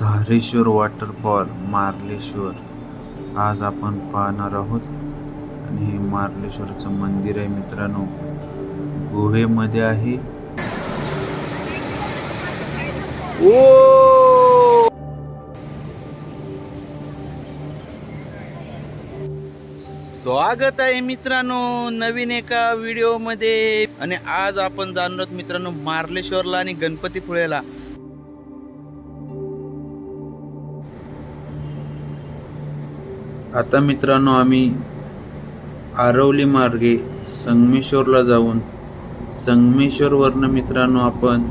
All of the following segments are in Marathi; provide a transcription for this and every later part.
धारेश्वर वॉटरफॉल मार्लेश्वर. आज आपण पाहणार आहोत. आणि हे मार्लेश्वरचं मंदिर आहे मित्रांनो. गुहेमध्ये आहे. ओ! स्वागत आहे मित्रांनो नवीन एका व्हिडिओमध्ये आणि आज आपण जाणार आहोत मित्रांनो मार्लेश्वरला आणि गणपतीपुळेला. आता मित्रांनो आम्ही आरवली मार्गे संगमेश्वरला जाऊन संगमेश्वरवरनं मित्रांनो आपण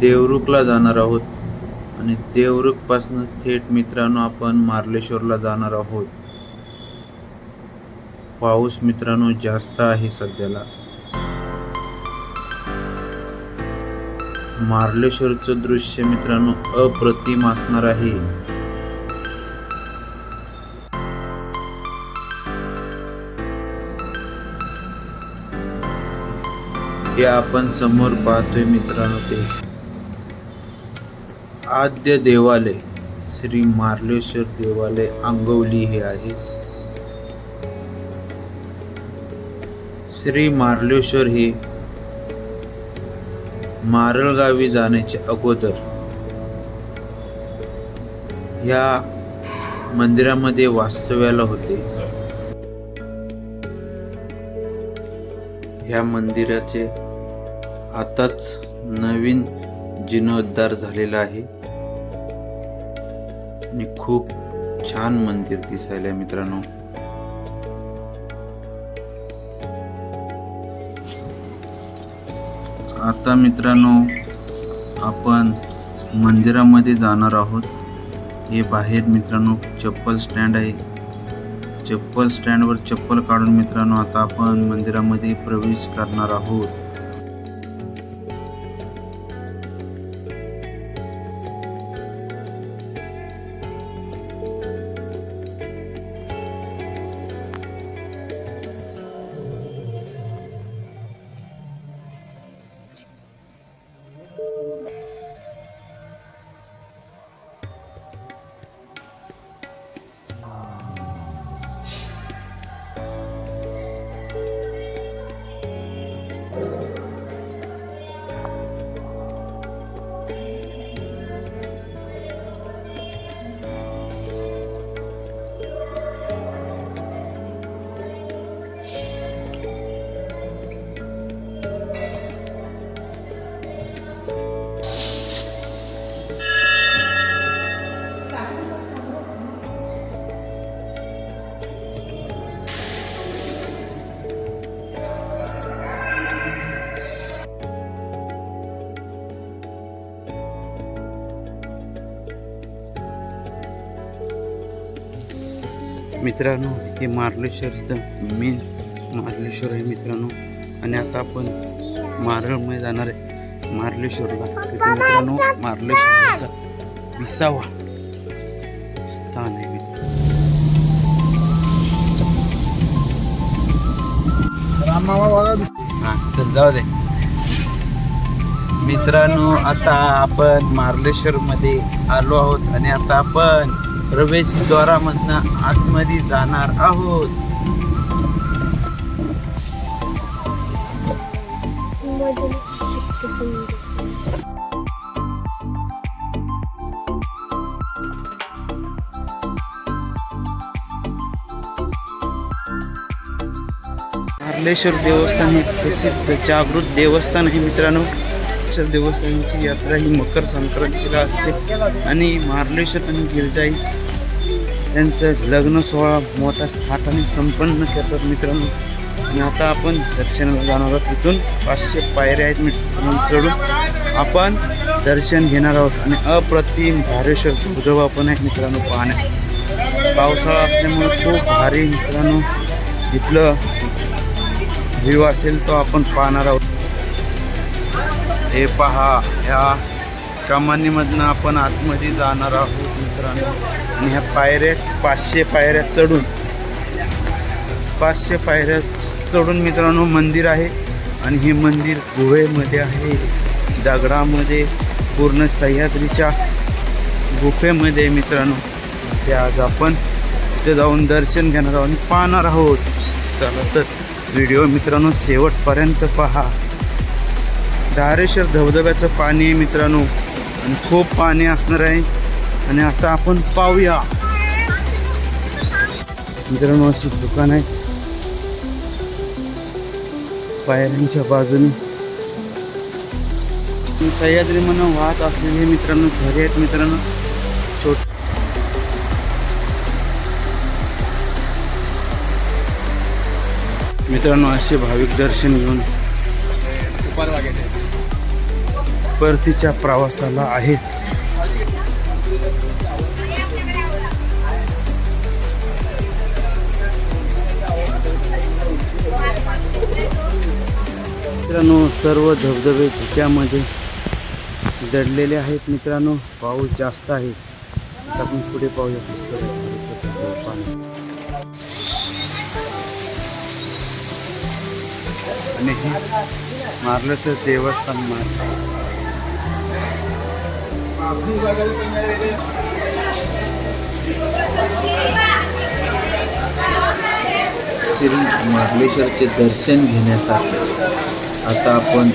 देवरुखला जाणार आहोत. आणि देवरुखपासनं थेट मित्रांनो आपण मार्लेश्वरला जाणार आहोत. पाऊस मित्रांनो जास्त आहे सध्याला. मार्लेश्वरचं दृश्य मित्रांनो अप्रतिम असणार आहे. हे आपण समोर पाहतोय मित्रांनो ते. आद्य देवालय श्री मार्लेश्वर देवालय आंगवली हे आहे. श्री मार्लेश्वर हे मारळगावी जाण्याच्या अगोदर या मंदिरामध्ये वास्तव्याला होते. या मंदिराचे आताच नवीन जीर्णोद्धार झालेला आहे. आणि खूप छान मंदिर दिसायला आहे मित्रांनो. आता मित्रांनो आपण मंदिरामध्ये जाणार आहोत. हे बाहेर मित्रांनो चप्पल स्टँड आहे. चप्पल स्टँडवर चप्पल काढून मित्रांनो आता आपण मंदिरामध्ये प्रवेश करणार आहोत. मित्रांनो हे मार्लेश्वरचं मेन मार्लेश्वर आहे मित्रांनो. आणि आता आपण मारळमध्ये जाणार आहे. मार्लेश्वरला. तिथे मित्रांनो मार्लेश्वरचा विसावा स्थान आहे मित्र चल जाऊ दे. मित्रांनो आता आपण मार्लेश्वर मध्ये आलो आहोत आणि आता आपण प्रवेशद्वारामधनं आतमध्ये जाणार आहोत. हरलेश्वर देवस्थान हे प्रसिद्ध जागृत देवस्थान आहे मित्रांनो. मार्लेश्वर देवस्थानची यात्रा ही मकर संक्रांतीला असते. आणि मार्लेश्वर आणि गिरजाई त्यांचं लग्न सोहळा मोठ्या थाटाने संपन्न करतात मित्रांनो. आणि आता आपण दर्शनाला जाणार आहोत. तिथून पाचशे पायऱ्या आहेत मित्रांनो चढून. आपण दर्शन घेणार आहोत. आणि अप्रतिम धारेश्वर धबधबा पण आहे मित्रांनो पाहण्यात पावसाळा असल्यामुळे खूप भारी मित्रांनो. इथलं व्ह्यू असेल तो आपण पाहणार आहोत. हे पहा ह्या कमानीमधनं आपण आतमध्ये जाणार आहोत मित्रांनो. आणि ह्या पायऱ्या पाचशे पायऱ्या चढून पाचशे पायऱ्या चढून मित्रांनो मंदिर आहे. आणि हे मंदिर गुहेमध्ये आहे. दगडामध्ये पूर्ण सह्याद्रीच्या गुफेमध्ये मित्रांनो. ते आज आपण तिथे जाऊन दर्शन घेणार आहोत आणि पाहणार आहोत. चला तर व्हिडिओ मित्रांनो शेवटपर्यंत पहा. धारेश्वर धबधब्याचं पाणी आहे मित्रांनो. आणि खूप पाणी असणार आहे. आणि आता आपण पाहूया. मित्रांनो अशी दुकान आहेत पायऱ्यांच्या बाजूने. सह्याद्री म्हणून वाहत असलेले हे मित्रांनो झरे आहेत मित्रांनो. छोट मित्रांनो असे भाविक दर्शन घेऊन परतीच्या प्रवासाला आहेत. मित्रांनो सर्व धबधबे धुक्यामध्ये दडलेले आहेत. मित्रांनो पाऊस जास्त आहे. आपण पुढे पाहूया. आणि हे तर देवस्थान मारलं श्री महाबळेश्वरचे दर्शन घेण्यासाठी आता आपण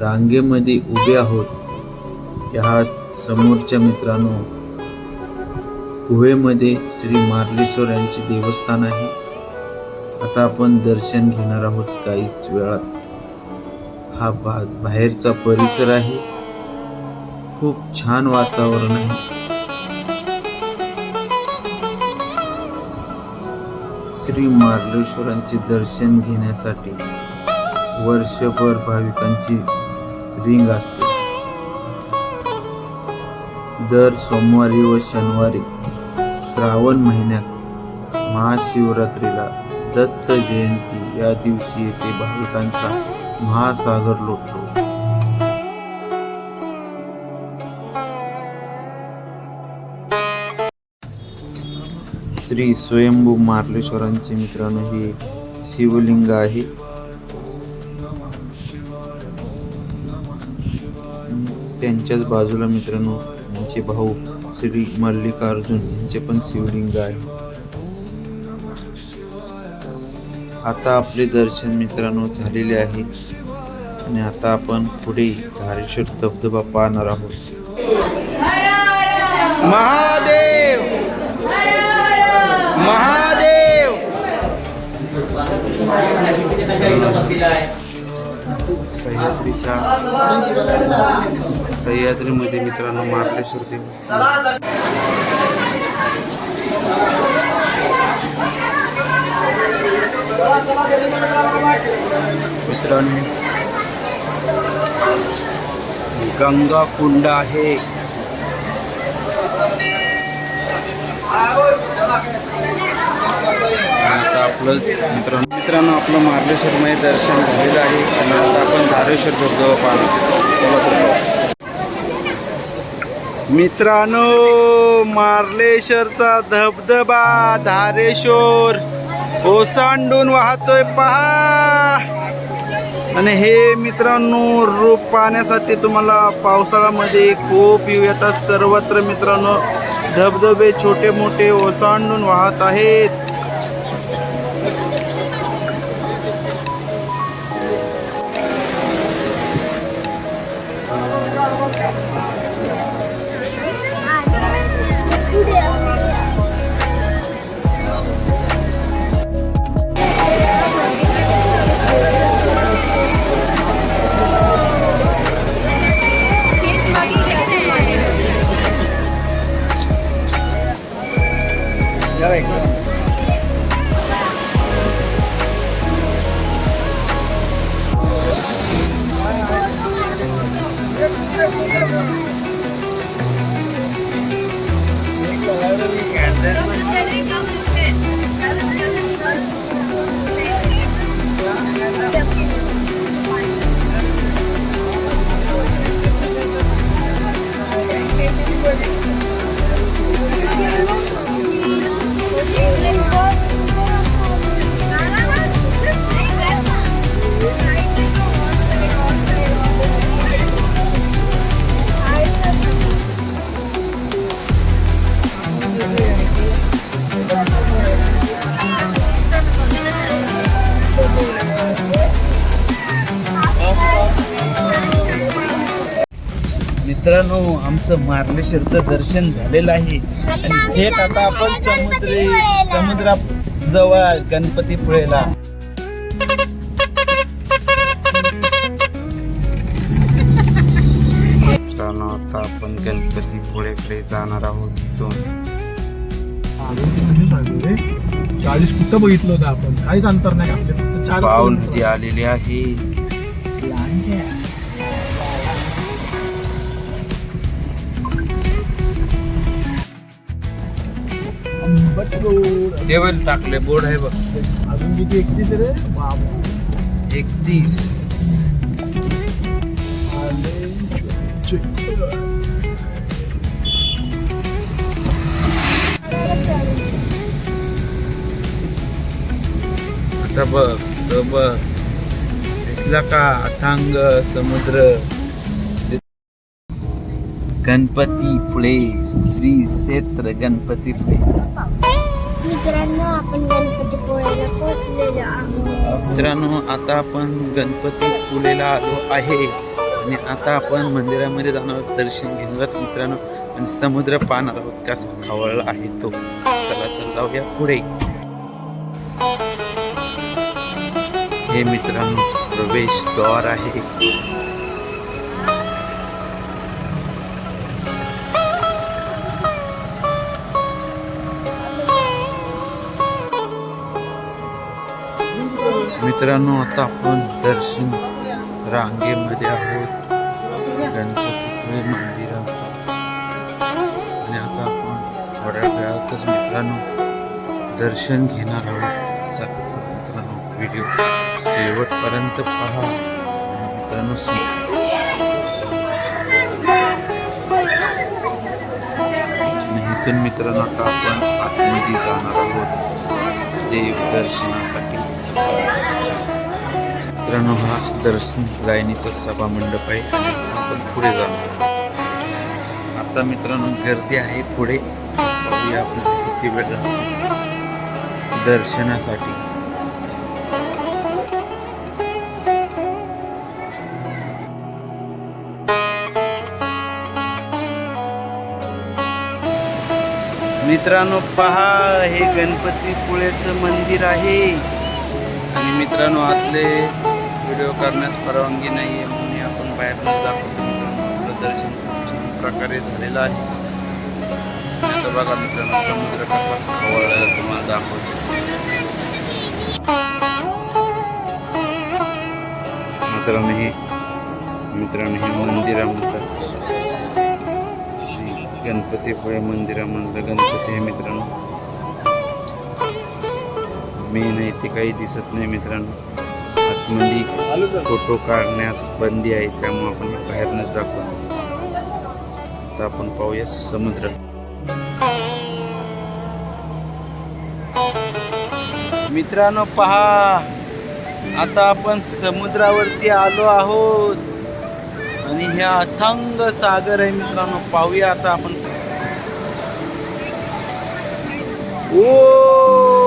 रांगेमध्ये उभे आहोत. ह्या समोरच्या मित्रांनो गुहेमध्ये श्री मार्लेश्वर यांचे देवस्थान आहे. आता आपण दर्शन घेणार आहोत काहीच वेळात. हा बा बाहेरचा परिसर आहे. खूप छान वातावरण आहे. श्री मार्लेश्वरांचे दर्शन घेण्यासाठी वर्षभर भाविकांची रिंग असते. दर सोमवारी व शनिवारी श्रावण महिन्यात महाशिवरात्रीला दत्त जयंती या दिवशी येथे भाविकांचा महासागर लोटतो. श्री स्वयंभू मार्लेश्वरांचे मित्रांनो हे शिवलिंग आहे. त्यांच्याच बाजूला मित्रांनो यांचे भाऊ श्री मल्लिकार्जुन यांचे पण शिवलिंग आहे. आता आपले दर्शन मित्रांनो झालेले आहे. आणि आता आपण पुढे धारेश्वर धबधबा पाहणार आहोत. महादेव! सह्याद्रीच्या सह्याद्रीमध्ये मित्रांनो मार्लेश्वर देवस्थान. मित्रांनो गंगा कुंड आहे. आता आपलं मित्रांनो मित्रांनो आपलं मार्लेश्वरमध्ये दर्शन झालेलं आहे. आणि आता आपण धारेश्वर धबधबा पाहतो मित्रांनो मार्लेश्वरचा धबधबा धारेश्वर. ओसांडून वाहतोय पहा. आणि हे मित्रांनो रूप पाहण्यासाठी तुम्हाला पावसाळ्यामध्ये खूप येऊ येतात. सर्वत्र मित्रांनो धबधबे छोटे मोठे ओसांडून वाहत आहेत. आमचं मार्लेश्वरचं दर्शन झालेलं आहे. आणि थेट आता आपण समुद्री समुद्रा जवळ गणपतीपुळेला मित्रांनो आता आपण गणपतीपुळेकडे जाणार आहोत इथून. चाळीस कुठं बघितलं होतं आपण. काहीच अंतर नाही आपले फक्त चार पाव नदी आलेली आहे. आंबट टाकले बोर्ड आहे बघ. अजून किती? एकतीस रे? बाबा. एकतीस. आता बघ बघ. दिसला का? अथांग समुद्र. गणपती पुळे श्री क्षेत्र गणपती पुळे मित्रांनो आपण गणपतीपुळ्याला पोहोचलेलो आहोत. मित्रांनो आता आपण गणपती पुळेला आलो आहे. आणि आता आपण मंदिरामध्ये जाणार आहोत दर्शन घेणार आहोत मित्रांनो. आणि समुद्र पाहणार आहोत कसा खवळला आहे तो. चला तर जाऊया पुढे. हे मित्रांनो प्रवेशद्वार आहे. मित्रांनो आता आपण दर्शन रांगेमध्ये आहोत. गणपतीपुळे मंदिरात. आणि आता आपण थोड्या वेळातच मित्रांनो दर्शन घेणार आहोत. चला मित्रांनो व्हिडिओ शेवटपर्यंत पहा. मित्रांनो इथून मित्रांनो आता आपण आतमध्ये जाणार आहोत. देव दर्शनासाठी मित्रांनो हा दर्शन लाईनीचा सभा मंडप आहे. आपण पुढे जाणार आता मित्रांनो गर्दी आहे पुढे. आपण किती वेळ दर्शनासाठी. मित्रांनो पहा हे गणपतीपुळेचं मंदिर आहे. आणि मित्रांनो आतले व्हिडिओ करण्यास परवानगी नाही आहे म्हणून आपण बाहेर दाखवतो मित्रांनो दर्शन खूप छान प्रकारे झालेलं आहे. आता बघा मित्रांनो समुद्र कसा खवळलेला तुम्हाला दाखवतो. मित्रांनो हे मित्रांनो हे मंदिरामधलं श्री गणपतीपुळे मंदिरामधलं गणपती हे मित्रांनो. मी नाही ते काही दिसत नाही मित्रांनो. आतमध्ये फोटो काढण्यास बंदी आहे त्यामुळे आपण हे बाहेरनच दाखवू. आता आपण पाहूया समुद्र. मित्रांनो पहा. आता आपण समुद्रावरती आलो आहोत. आणि ह्या अथंग सागर आहे मित्रांनो. पाहूया आता आपण. ओ!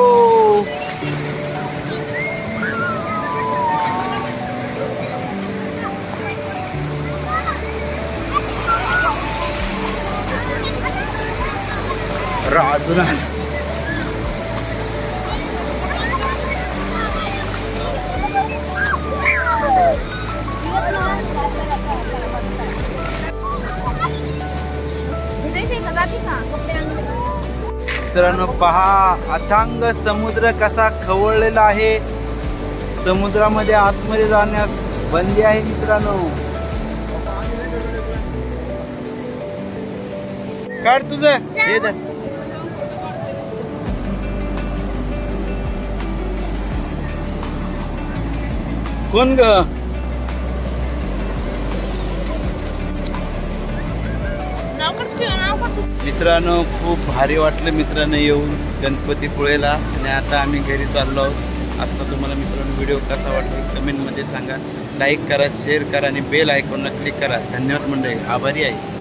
राजून आला. मित्रांनो पहा अथांग समुद्र कसा खवळलेला आहे. समुद्रामध्ये आतमध्ये जाण्यास बंदी आहे मित्रांनो. काढ तुझं. हे कोण ग? मित्रांनो खूप भारी वाटलं मित्रांनो येऊन गणपतीपुळेला आणि आता आम्ही घरी चाललो आहोत. आजचा तुम्हाला मित्रांनो व्हिडिओ कसा वाटला कमेंटमध्ये सांगा. लाईक करा शेअर करा आणि बेल आयकॉनला क्लिक करा. धन्यवाद मंडळी. आभारी आहे.